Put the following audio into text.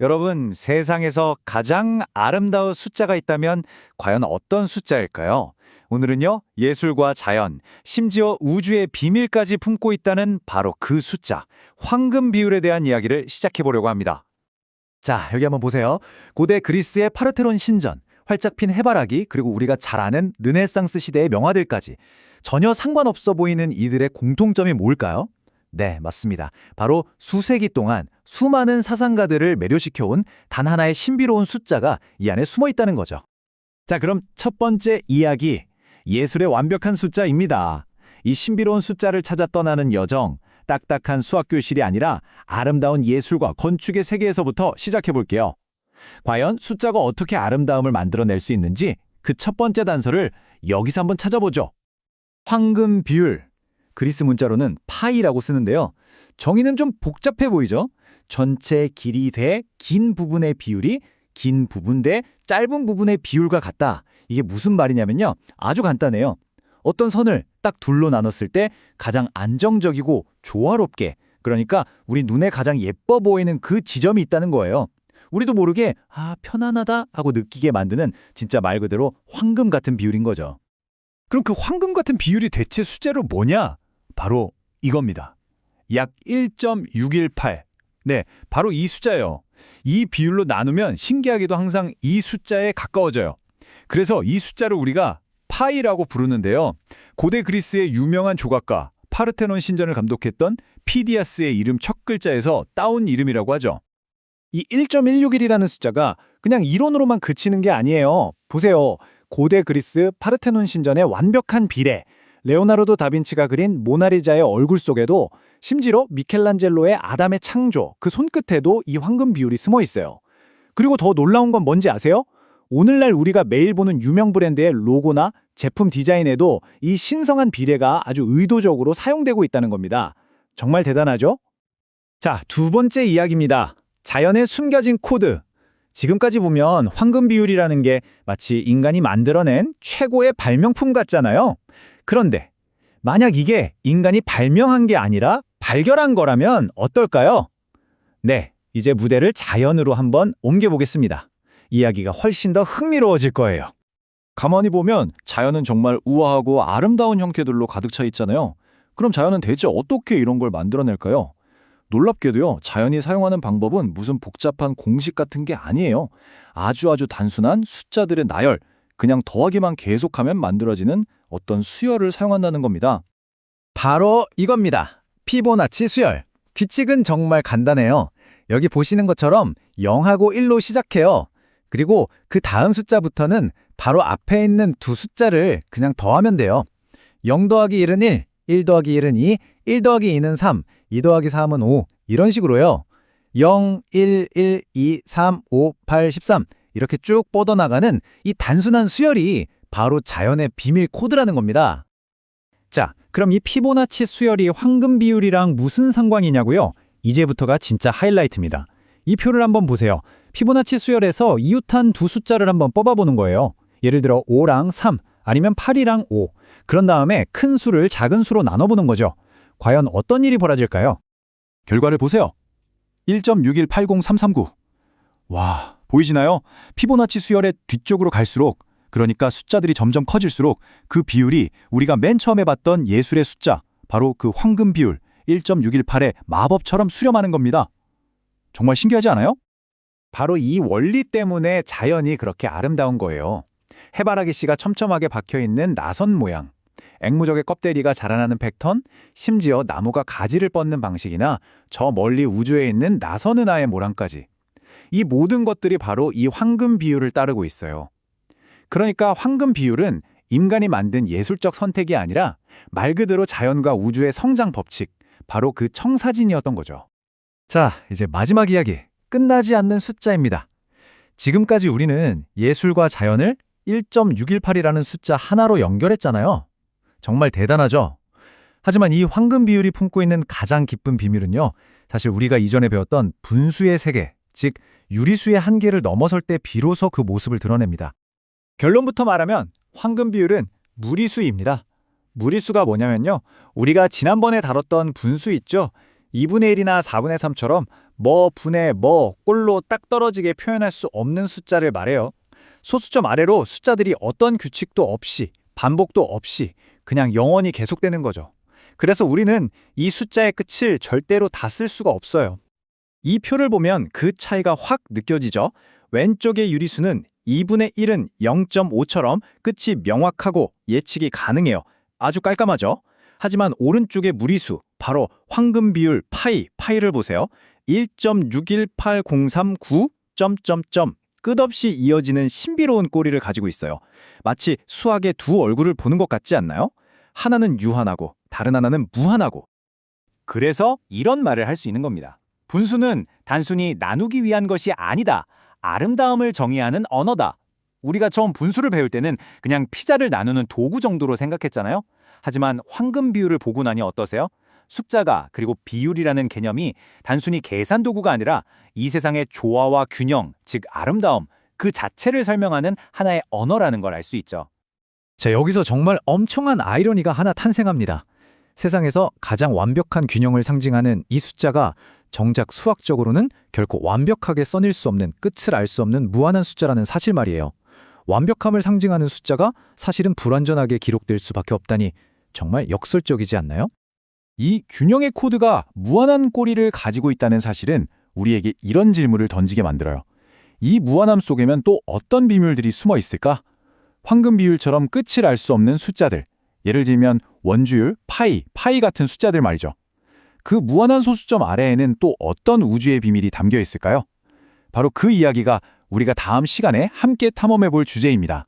여러분, 세상에서 가장 아름다운 숫자가 있다면 과연 어떤 숫자일까요? 오늘은요, 예술과 자연, 심지어 우주의 비밀까지 품고 있다는 바로 그 숫자, 황금 비율에 대한 이야기를 시작해 보려고 합니다. 자, 여기 한번 보세요. 고대 그리스의 파르테논 신전, 활짝 핀 해바라기, 그리고 우리가 잘 아는 르네상스 시대의 명화들까지 전혀 상관없어 보이는 이들의 공통점이 뭘까요? 네, 맞습니다. 바로 수세기 동안 수많은 사상가들을 매료시켜온 단 하나의 신비로운 숫자가 이 안에 숨어 있다는 거죠. 자, 그럼 첫 번째 이야기. 예술의 완벽한 숫자입니다. 이 신비로운 숫자를 찾아 떠나는 여정, 딱딱한 수학 교실이 아니라 아름다운 예술과 건축의 세계에서부터 시작해 볼게요. 과연 숫자가 어떻게 아름다움을 만들어낼 수 있는지 그 첫 번째 단서를 여기서 한번 찾아보죠. 황금 비율. 그리스 문자로는 파이라고 쓰는데요. 정의는 좀 복잡해 보이죠? 전체 길이 대 긴 부분의 비율이 긴 부분 대 짧은 부분의 비율과 같다. 이게 무슨 말이냐면요. 아주 간단해요. 어떤 선을 딱 둘로 나눴을 때 가장 안정적이고 조화롭게 그러니까 우리 눈에 가장 예뻐 보이는 그 지점이 있다는 거예요. 우리도 모르게 아 편안하다 하고 느끼게 만드는 진짜 말 그대로 황금 같은 비율인 거죠. 그럼 그 황금 같은 비율이 대체 수제로 뭐냐? 바로 이겁니다. 약 1.618. 네, 바로 이 숫자예요. 이 비율로 나누면 신기하게도 항상 이 숫자에 가까워져요. 그래서 이 숫자를 우리가 파이라고 부르는데요. 고대 그리스의 유명한 조각가 파르테논 신전을 감독했던 피디아스의 이름 첫 글자에서 따온 이름이라고 하죠. 이 1.161이라는 숫자가 그냥 이론으로만 그치는 게 아니에요. 보세요. 고대 그리스 파르테논 신전의 완벽한 비례, 레오나르도 다빈치가 그린 모나리자의 얼굴 속에도 심지어 미켈란젤로의 아담의 창조, 그 손끝에도 이 황금 비율이 숨어 있어요. 그리고 더 놀라운 건 뭔지 아세요? 오늘날 우리가 매일 보는 유명 브랜드의 로고나 제품 디자인에도 이 신성한 비례가 아주 의도적으로 사용되고 있다는 겁니다. 정말 대단하죠? 자, 두 번째 이야기입니다. 자연에 숨겨진 코드. 지금까지 보면 황금 비율이라는 게 마치 인간이 만들어낸 최고의 발명품 같잖아요. 그런데 만약 이게 인간이 발명한 게 아니라 발견한 거라면 어떨까요? 네, 이제 무대를 자연으로 한번 옮겨보겠습니다. 이야기가 훨씬 더 흥미로워질 거예요. 가만히 보면 자연은 정말 우아하고 아름다운 형태들로 가득 차 있잖아요. 그럼 자연은 대체 어떻게 이런 걸 만들어낼까요? 놀랍게도요, 자연이 사용하는 방법은 무슨 복잡한 공식 같은 게 아니에요. 아주 아주 단순한 숫자들의 나열, 그냥 더하기만 계속하면 만들어지는 어떤 수열을 사용한다는 겁니다. 바로 이겁니다. 피보나치 수열. 규칙은 정말 간단해요. 여기 보시는 것처럼 0하고 1로 시작해요. 그리고 그 다음 숫자부터는 바로 앞에 있는 두 숫자를 그냥 더하면 돼요. 0 더하기 1은 1, 1 더하기 1은 2, 1 더하기 2는 3, 2 더하기 3은 5 이런 식으로요. 0, 1, 1, 2, 3, 5, 8, 13 이렇게 쭉 뻗어나가는 이 단순한 수열이 바로 자연의 비밀 코드라는 겁니다. 자, 그럼 이 피보나치 수열이 황금 비율이랑 무슨 상관이냐고요? 이제부터가 진짜 하이라이트입니다. 이 표를 한번 보세요. 피보나치 수열에서 이웃한 두 숫자를 한번 뽑아보는 거예요. 예를 들어 5랑 3 아니면 8이랑 5. 그런 다음에 큰 수를 작은 수로 나눠보는 거죠. 과연 어떤 일이 벌어질까요? 결과를 보세요. 1.6180339. 와, 보이시나요? 피보나치 수열의 뒤쪽으로 갈수록 그러니까 숫자들이 점점 커질수록 그 비율이 우리가 맨 처음에 봤던 예술의 숫자, 바로 그 황금 비율 1.618의 마법처럼 수렴하는 겁니다. 정말 신기하지 않아요? 바로 이 원리 때문에 자연이 그렇게 아름다운 거예요. 해바라기 씨가 첨첨하게 박혀 있는 나선 모양, 앵무적의 껍데기가 자라나는 패턴, 심지어 나무가 가지를 뻗는 방식이나 저 멀리 우주에 있는 나선 은하의 모양까지. 이 모든 것들이 바로 이 황금 비율을 따르고 있어요. 그러니까 황금 비율은 인간이 만든 예술적 선택이 아니라 말 그대로 자연과 우주의 성장 법칙, 바로 그 청사진이었던 거죠. 자, 이제 마지막 이야기. 끝나지 않는 숫자입니다. 지금까지 우리는 예술과 자연을 1.618이라는 숫자 하나로 연결했잖아요. 정말 대단하죠? 하지만 이 황금 비율이 품고 있는 가장 깊은 비밀은요. 사실 우리가 이전에 배웠던 분수의 세계, 즉 유리수의 한계를 넘어설 때 비로소 그 모습을 드러냅니다. 결론부터 말하면 황금 비율은 무리수입니다. 무리수가 뭐냐면요. 우리가 지난번에 다뤘던 분수 있죠. 2분의 1이나 4분의 3처럼 뭐 분의 뭐 꼴로 딱 떨어지게 표현할 수 없는 숫자를 말해요. 소수점 아래로 숫자들이 어떤 규칙도 없이 반복도 없이 그냥 영원히 계속되는 거죠. 그래서 우리는 이 숫자의 끝을 절대로 다 쓸 수가 없어요. 이 표를 보면 그 차이가 확 느껴지죠? 왼쪽의 유리수는 2분의 1은 0.5처럼 끝이 명확하고 예측이 가능해요. 아주 깔끔하죠? 하지만 오른쪽의 무리수, 바로 황금 비율 파이, 파이를 보세요. 1.618039 점점점 끝없이 이어지는 신비로운 꼬리를 가지고 있어요. 마치 수학의 두 얼굴을 보는 것 같지 않나요? 하나는 유한하고 다른 하나는 무한하고. 그래서 이런 말을 할 수 있는 겁니다. 분수는 단순히 나누기 위한 것이 아니다. 아름다움을 정의하는 언어다. 우리가 처음 분수를 배울 때는 그냥 피자를 나누는 도구 정도로 생각했잖아요. 하지만 황금 비율을 보고 나니 어떠세요? 숫자가 그리고 비율이라는 개념이 단순히 계산 도구가 아니라 이 세상의 조화와 균형, 즉 아름다움 그 자체를 설명하는 하나의 언어라는 걸 알 수 있죠. 자, 여기서 정말 엄청난 아이러니가 하나 탄생합니다. 세상에서 가장 완벽한 균형을 상징하는 이 숫자가 정작 수학적으로는 결코 완벽하게 써낼 수 없는 끝을 알 수 없는 무한한 숫자라는 사실 말이에요. 완벽함을 상징하는 숫자가 사실은 불완전하게 기록될 수밖에 없다니 정말 역설적이지 않나요? 이 균형의 코드가 무한한 꼬리를 가지고 있다는 사실은 우리에게 이런 질문을 던지게 만들어요. 이 무한함 속에면 또 어떤 비밀들이 숨어 있을까? 황금 비율처럼 끝을 알 수 없는 숫자들. 예를 들면 원주율, 파이, 파이 같은 숫자들 말이죠. 그 무한한 소수점 아래에는 또 어떤 우주의 비밀이 담겨 있을까요? 바로 그 이야기가 우리가 다음 시간에 함께 탐험해 볼 주제입니다.